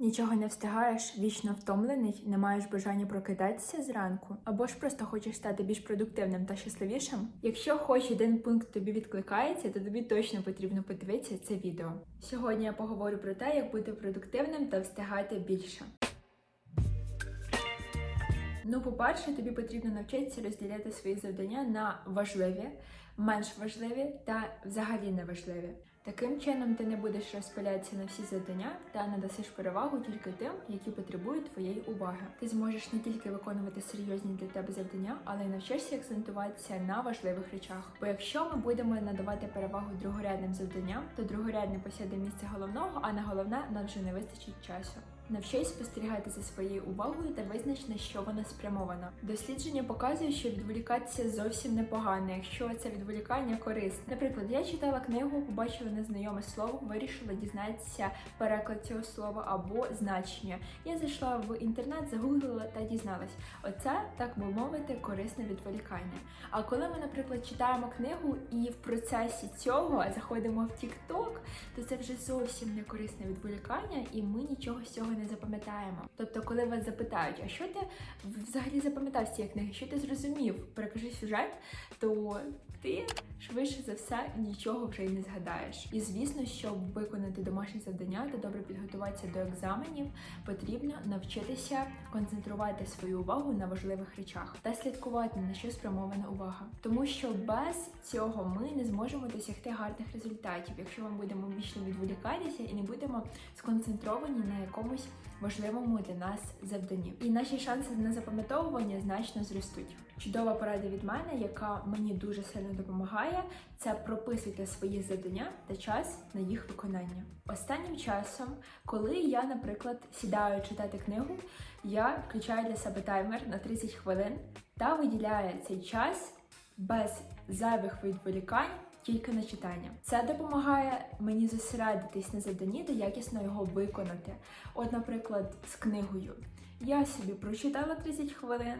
Нічого не встигаєш, вічно втомлений, не маєш бажання прокидатися зранку, або ж просто хочеш стати більш продуктивним та щасливішим. Якщо хоч один пункт тобі відкликається, то тобі точно потрібно подивитися це відео. Сьогодні я поговорю про те, як бути продуктивним та встигати більше. Ну, по-перше, тобі потрібно навчитися розділяти свої завдання на важливі, менш важливі та взагалі неважливі. Таким чином ти не будеш розпилятися на всі завдання та надасиш перевагу тільки тим, які потребують твоєї уваги. Ти зможеш не тільки виконувати серйозні для тебе завдання, але й навчишся акцентуватися на важливих речах. Бо якщо ми будемо надавати перевагу другорядним завданням, то другорядне посяде місце головного, а на головне нам вже не вистачить часу. Навчись спостерігати за своєю увагою та визнач, на що вона спрямована. Дослідження показує, що відволікатися зовсім непогано, якщо це відволікання корисне. Наприклад, я читала книгу, побачила незнайоме слово, вирішила дізнатися переклад цього слова або значення. Я зайшла в інтернет, загуглила та дізналась. Оце, так би мовити, корисне відволікання. А коли ми, наприклад, читаємо книгу і в процесі цього заходимо в TikTok, то це вже зовсім не корисне відволікання, і ми нічого з цього не запам'ятаємо. Тобто, коли вас запитають, а що ти взагалі запам'ятав з цієї книги, що ти зрозумів, перекажи сюжет, то ти швидше за все нічого вже й не згадаєш. І звісно, щоб виконати домашні завдання та добре підготуватися до екзаменів, потрібно навчитися концентрувати свою увагу на важливих речах та слідкувати на що спрямована увага. Тому що без цього ми не зможемо досягти гарних результатів, якщо ми будемо вічно відволікатися і не будемо сконцентровані на якомусь важливому для нас завданні. І наші шанси на запам'ятовування значно зростуть. Чудова порада від мене, яка мені дуже сильно допомагає, це прописуйте свої завдання та час на їх виконання. Останнім часом, коли я, наприклад, сідаю читати книгу, я включаю для себе таймер на 30 хвилин та виділяю цей час без зайвих відволікань. Тільки на читання. Це допомагає мені зосередитись на завданні та якісно його виконати. От, наприклад, з книгою. Я собі прочитала 30 хвилин,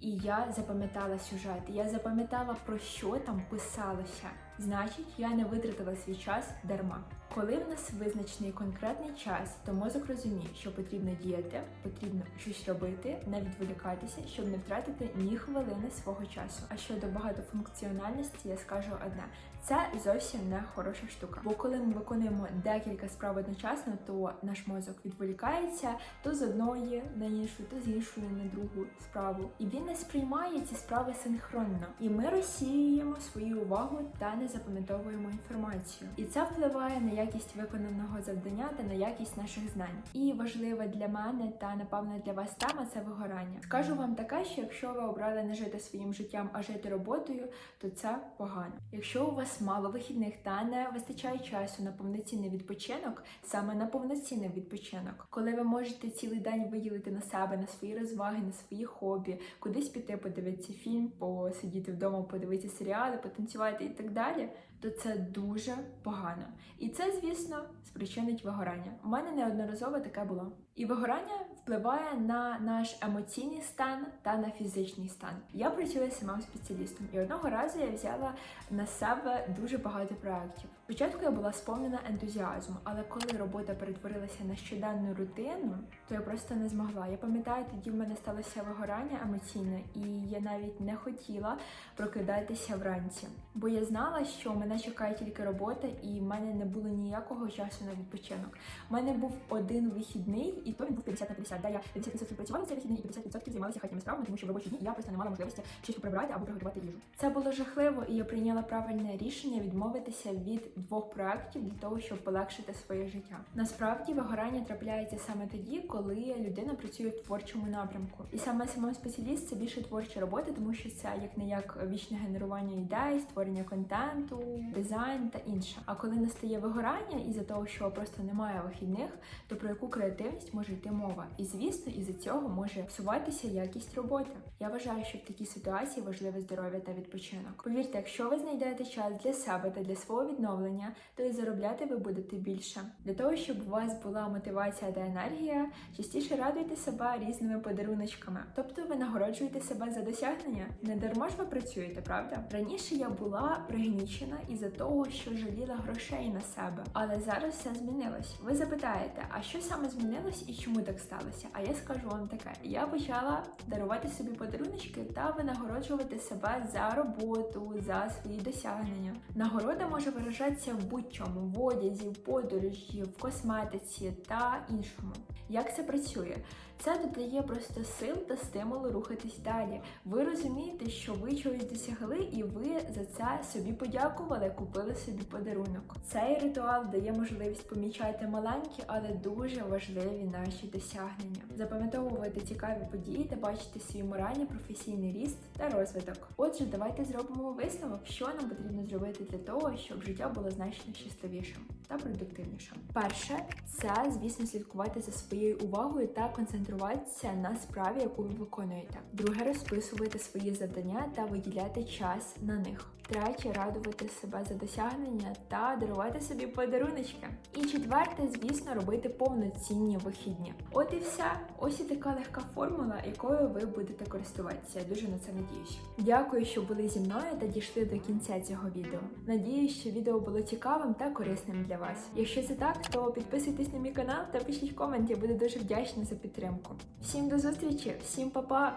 і я запам'ятала сюжет. Я запам'ятала, про що там писалося. Значить, я не витратила свій час дарма. Коли в нас визначений конкретний час, то мозок розуміє, що потрібно діяти, потрібно щось робити, не відволікатися, щоб не втратити ні хвилини свого часу. А щодо багатофункціональності, я скажу одне: це зовсім не хороша штука. Бо коли ми виконуємо декілька справ одночасно, то наш мозок відволікається то з одної на іншу, то з іншої на другу справу, і він не сприймає ці справи синхронно. І ми розсіюємо свою увагу та не запам'ятовуємо інформацію. І це впливає на якість виконаного завдання та на якість наших знань. І важлива для мене та напевно для вас тема це вигорання. Скажу вам таке, що якщо ви обрали не жити своїм життям, а жити роботою, то це погано. Якщо у вас мало вихідних та не вистачає часу на повноцінний відпочинок, саме на повноцінний відпочинок, коли ви можете цілий день виділити на себе, на свої розваги, на свої хобі, кудись піти, подивитися фільм, посидіти вдома, подивитися серіали, потанцювати і так далі, далі то це дуже погано. І це, звісно, спричинить вигорання. У мене неодноразово таке було. І вигорання впливає на наш емоційний стан та на фізичний стан. Я працюю самим спеціалістом, і одного разу я взяла на себе дуже багато проєктів. Спочатку я була сповнена ентузіазму, але коли робота перетворилася на щоденну рутину, то я просто не змогла. Я пам'ятаю, тоді в мене сталося вигорання емоційне, і я навіть не хотіла прокидатися вранці, бо я знала, що мене чекає тільки робота, і в мене не було ніякого часу на відпочинок. У мене був один вихідний, і то він був 50 на 50, де я 50% працювала цей вихідний і 50% займалася хатніми справами, тому що в робочі дні я просто не мала можливості щось прибирати або приготувати їжу. Це було жахливо, і я прийняла правильне рішення відмовитися від двох проєктів для того, щоб полегшити своє життя. Насправді вигорання трапляється саме тоді, коли людина працює в творчому напрямку, і саме самий спеціаліст це більше творча робота, тому що це як не як вічне генерування ідей, створення контенту, дизайн та інше. А коли настає вигорання із-за того, що просто немає вихідних, то про яку креативність може йти мова? І звісно, із-за цього може псуватися якість роботи. Я вважаю, що в такій ситуації важливе здоров'я та відпочинок. Повірте, якщо ви знайдете час для себе та для свого відновлення, то і заробляти ви будете більше. Для того, щоб у вас була мотивація та енергія, частіше радуйте себе різними подаруночками. Тобто ви нагороджуєте себе за досягнення. Не дарма ж ви працюєте, правда? Раніше я була пригнічена із-за того, що жаліла грошей на себе. Але зараз все змінилось. Ви запитаєте, а що саме змінилось і чому так сталося? А я скажу вам таке: я почала дарувати собі подаруночки та винагороджувати себе за роботу, за свої досягнення. Нагорода може виражатися в будь-чому в одязі, в подорожі, в косметиці та іншому. Як це працює? Це додає просто сил та стимулу рухатись далі. Ви розумієте, що ви чогось досягли, і ви за це собі подякували, купили собі подарунок. Цей ритуал дає можливість помічати маленькі, але дуже важливі наші досягнення, запам'ятовувати цікаві події та бачити свій моральний професійний ріст та розвиток. Отже, давайте зробимо висновок, що нам потрібно зробити для того, щоб життя було значно щасливішим та продуктивнішим. Перше, це звісно слідкувати за своєю увагою та концентруватися на справі, яку ви виконуєте. Друге, розписувати свої завдання та виділяти час на них. Третє радувати себе за досягнення та дарувати собі подаруночки. І четверте, звісно, робити повноцінні вихідні. От і все. Ось і така легка формула, якою ви будете користуватися. Я дуже на це надіюсь. Дякую, що були зі мною та дійшли до кінця цього відео. Надіюсь, що відео було цікавим та корисним для вас. Якщо це так, то підписуйтесь на мій канал та пишіть комент. Я буду дуже вдячна за підтримку. Всім до зустрічі, всім па-па!